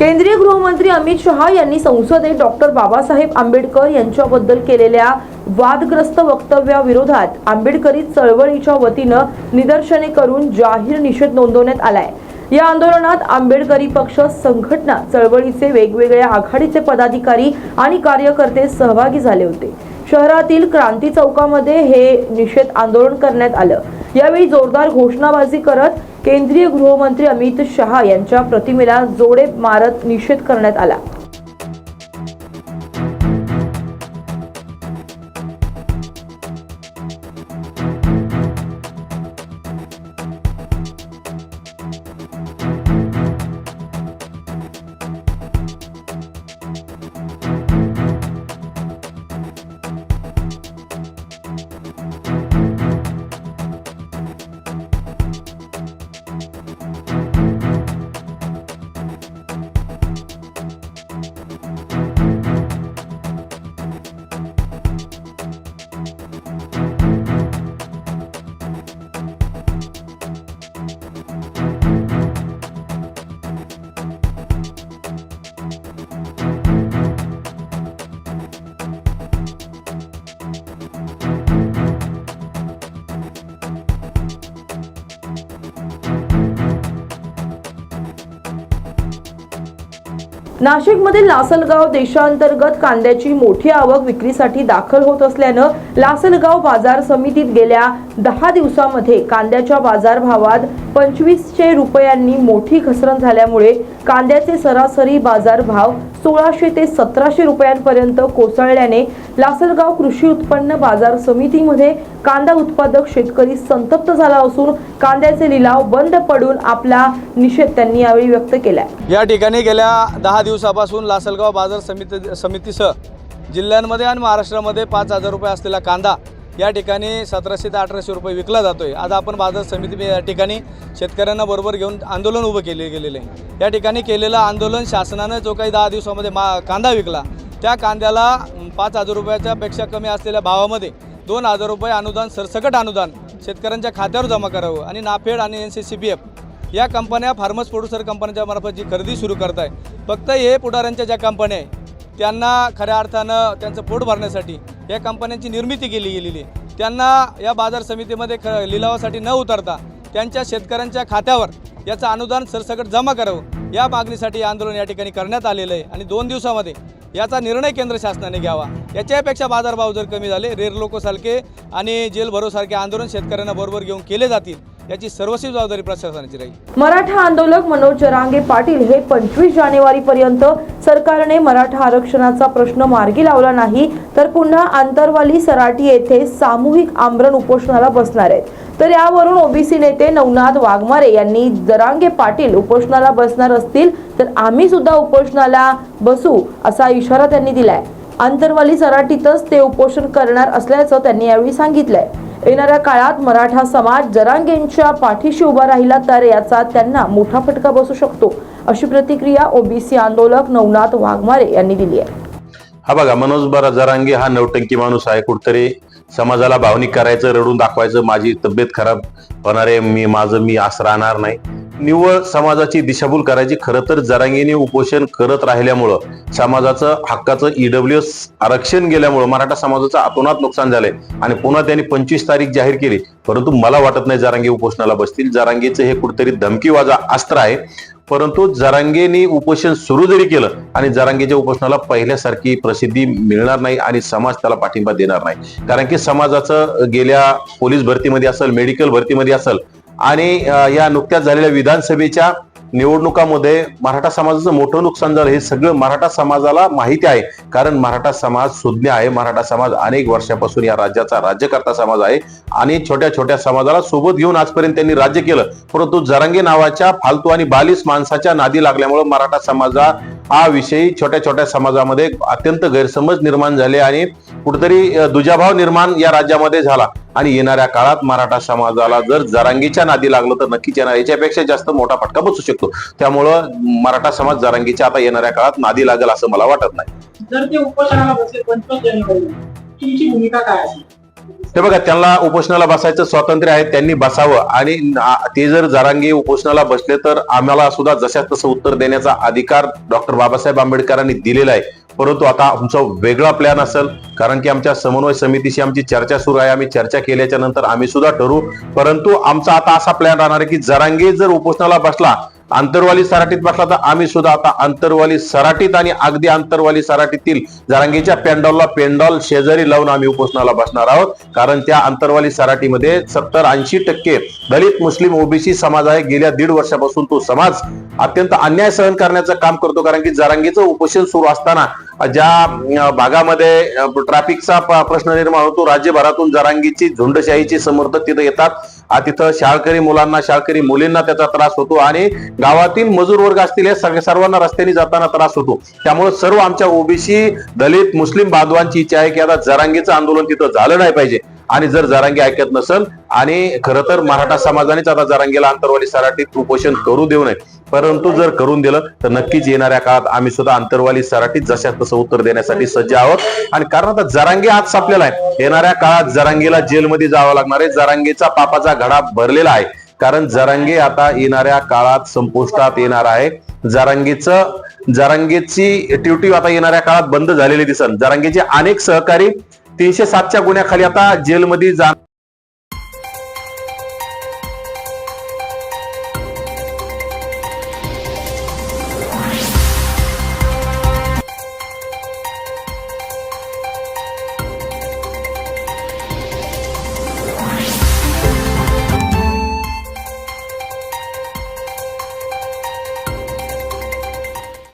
केंद्रीय गृहमंत्री अमित शहा यांनी संसदेत डॉक्टर बाबासाहेब आंबेडकर यांच्याबद्दल केलेल्या वादग्रस्त वक्तव्याविरोधात आंबेडकरी चळवळीच्या वतीनं निदर्शने करून जाहीर निषेध नोंदवण्यात आलाय. या आंदोलनात आंबेडकरी पक्ष संघटना चळवळीचे वेगवेगळ्या आघाडीचे पदाधिकारी आणि कार्यकर्ते सहभागी झाले होते. शहरातील क्रांती चौकामध्ये हे निषेध आंदोलन करण्यात आलं. यावेळी जोरदार घोषणाबाजी करत केंद्रीय गृहमंत्री अमित शहा यांच्या प्रतिमेला जोडे मारत निषेध करण्यात आला. नाशिकमधील लासलगाव देशांतर्गत कांद्याची मोठी आवक विक्रीसाठी दाखल होत असल्यानं लासलगाव बाजार समितीत गेल्या दहा दिवसामध्ये कांद्याच्या बाजारभावात पंचवीसशे रुपयांनी मोठी घसरण झाल्यामुळे कांद्याचे सरासरी बाजारभाव सोळाशे ते सतराशे रुपयांपर्यंत कोसळल्याने लासलगाव कृषी उत्पन्न बाजार समितीमध्ये कांदा उत्पादक शेतकरी संतप्त झाला असून कांद्याचे लिलाव बंद पडून आपला निषेध त्यांनी यावेळी व्यक्त केला या ठिकाणी गेल्या दहा दिवसापासून लासलगाव बाजार समिती समितीसह जिल्ह्यांमध्ये आणि महाराष्ट्रामध्ये पाच हजार रुपये असलेला कांदा या ठिकाणी सतराशे ते अठराशे रुपये विकला जातो आहे आज आपण बाजार समिती या ठिकाणी शेतकऱ्यांना बरोबर घेऊन आंदोलन उभं केले गेलेलं आहे. या ठिकाणी केलेलं आंदोलन शासनानं जो काही दहा दिवसामध्ये मा कांदा विकला त्या कांद्याला पाच हजार रुपयाच्या पेक्षा कमी असलेल्या भावामध्ये दोन हजार रुपये अनुदान सरसकट अनुदान शेतकऱ्यांच्या खात्यावर जमा करावं आणि नाफेड आणि N C C B F या कंपन्या फार्मस प्रोड्युसर कंपन्यांच्या मार्फत जी खरेदी सुरू करत आहे फक्त हे पुढाऱ्यांच्या ज्या कंपन्या आहे त्यांना खऱ्या अर्थानं त्यांचं पोट भरण्यासाठी या कंपन्यांची निर्मिती केली गेलेली आहे. त्यांना या बाजार समितीमध्ये ख लिलावासाठी न उतरता त्यांच्या शेतकऱ्यांच्या खात्यावर याचं अनुदान सरसकट जमा करावं या मागणीसाठी आंदोलन या ठिकाणी करण्यात आलेलं आहे. आणि दोन दिवसामध्ये याचा निर्णय केंद्र शासनाने घ्यावा. याच्यापेक्षा बाजारभाव जर कमी झाले रेर लोकोसारखे आणि जेल भरोसारखे आंदोलन शेतकऱ्यांना बरोबर घेऊन केले जातील याची सर्वस्वी जबाबदारी प्रशासनाची राहील. मराठा आंदोलक मनोज जरांगे पाटील हे पंचवीस जानेवारी पर्यंत सरकारने मराठा आरक्षणाचा प्रश्न मार्गी लावला नाही तर पुन्हा आंतरवाली सराटी येथे सामूहिक आमरण उपोषणाला बसणार आहेत. तर यावरून ओबीसी नेते नवनाथ वाघमारे यांनी जरांगे पाटील उपोषणाला बसणार असतील तर आम्ही सुद्धा उपोषणाला बसू असा इशारा त्यांनी दिलाय. आंतरवाली सराटीतच ते उपोषण करणार असल्याचं त्यांनी यावेळी सांगितलंय. येणाऱ्या काळात मराठा समाज जरांगेंच्या पाठीशी उभा राहिला तर याचा त्यांना मोठा फटका बसू शकतो अशी प्रतिक्रिया ओबीसी आंदोलक नवनाथ वाघमारे यांनी दिली आहे. हा बघा मनोज बरा जरांगे हा नवटंकी माणूस आहे कुठतरी. समाजाला भावनिक करायचं रडून दाखवायचं माझी तब्येत खराब होणार आहे मी माझं मी असं राहणार नाही. निव्वळ समाजाची दिशाभूल करायची खरं तर जरांगीने उपोषण करत राहिल्यामुळं समाजाचं हक्काचं ईडब्ल्यू एस आरक्षण गेल्यामुळं मराठा समाजाचं अतोनात नुकसान झालंय. आणि पुन्हा त्यांनी पंचवीस तारीख जाहीर केली. परंतु मला वाटत नाही जरांगी उपोषणाला बसतील. जारांगीचं हे कुठेतरी धमकीवाजा अस्त्र आहे. परंतु जरांगेनी उपोषण सुरू जरी केलं आणि जरांगेच्या उपोषणाला पहिल्यासारखी प्रसिद्धी मिळणार नाही आणि समाज त्याला पाठिंबा देणार नाही. कारण की समाजाचं गेल्या पोलीस भरतीमध्ये असेल मेडिकल भरतीमध्ये असेल आणि या नुकत्याच झालेल्या विधानसभेच्या निवडणुकामध्ये मराठा समाजाचं मोठं नुकसान झालं. हे सगळं मराठा समाजाला माहिती आहे. कारण मराठा समाज सुज्ञ आहे. मराठा समाज अनेक वर्षापासून या राज्याचा राज्यकर्ता समाज आहे आणि छोट्या छोट्या समाजाला सोबत घेऊन आजपर्यंत त्यांनी राज्य केलं. परंतु जरांगे नावाच्या फालतू आणि बालिश माणसाच्या नादी लागल्यामुळे मराठा समाजा हा विषयी छोट्या छोट्या समाजामध्ये अत्यंत गैरसमज निर्माण झाले आणि कुठेतरी दुजाभाव निर्माण या राज्यामध्ये झाला. आणि येणाऱ्या काळात मराठा समाजाला जर जरांगीच्या नादी लागलं तर नक्कीच येणार. याच्यापेक्षा जास्त मोठा फटका बसू शकतो. त्यामुळं मराठा समाज जरांगीच्या आता येणाऱ्या काळात नादी लागेल असं मला वाटत नाही. जर ते उपोषणाला बसले पंचवीस तुमची भूमिका काय असेल? हे बघा त्यांना उपोषणाला बसायचं स्वातंत्र्य आहे त्यांनी बसावं. आणि ते जर जरांगी उपोषणाला बसले तर आम्हाला सुद्धा जशा तसं उत्तर देण्याचा अधिकार डॉक्टर बाबासाहेब आंबेडकरांनी दिलेला आहे. परंतु आता आमचा वेगळा प्लॅन असेल कारण की आमच्या समन्वय समितीशी आमची चर्चा सुरू आहे. आम्ही चर्चा केल्याच्यानंतर आम्ही सुद्धा ठरू. परंतु आमचा आता असा प्लॅन राहणार आहे की जरांगे जर उपोषणाला बसला आंतरवाली सराटीत बसला तर आम्ही सुद्धा आता आंतरवाली सराटीत आणि अगदी आंतरवाली सराटीतील जरांगीच्या पेंडॉलला पेंडॉल शेजारी लावून आम्ही उपोषणाला बसणार आहोत. कारण त्या आंतरवाली सराटीमध्ये सत्तर ऐंशी टक्के दलित मुस्लिम ओबीसी समाज आहे. गेल्या दीड वर्षापासून तो समाज अत्यंत अन्याय सहन करण्याचं काम करतो. कारण की जरांगीचं उपोषण सुरू असताना ज्या भागामध्ये ट्रॅफिकचा प्रश्न निर्माण होतो राज्यभरातून जरांगीची झुंडशाहीची समर्थक तिथं येतात. तिथं शाळकरी मुलांना शाळकरी मुलींना त्याचा त्रास होतो आणि गावातील मजूर वर्ग असतील हे सगळे सर्वांना रस्त्याने जाताना त्रास होतो. त्यामुळे सर्व आमच्या ओबीसी दलित मुस्लिम बांधवांची इच्छा आहे की आता जरांगीचं आंदोलन तिथं झालं नाही पाहिजे. आणि जर जरांगी ऐकत नसेल आणि खरं तर मराठा समाजानेच आता जरांगीला आंतरवाली सराठीत उपोषण करू देऊ नये. परंतु जर करून दिलं तर नक्कीच येणाऱ्या काळात आम्ही सुद्धा आंतरवाली सराटीत जशा तसं उत्तर देण्यासाठी सज्ज आहोत. आणि कारण आता जरांगी आज सापलेला आहे. येणाऱ्या काळात जरांगीला जेलमध्ये जावं लागणार आहे. जरांगेचा पापाचा घडा भरलेला आहे. कारण जरांगे आता येणाऱ्या काळात संपुष्टात येणार आहे. जरांगीचं जरांगेची ड्युटी आता येणाऱ्या काळात बंद झालेली दिसन. जरांगेचे अनेक सहकारी तीनशे सातच्या गुन्ह्याखाली आता जेलमध्ये जा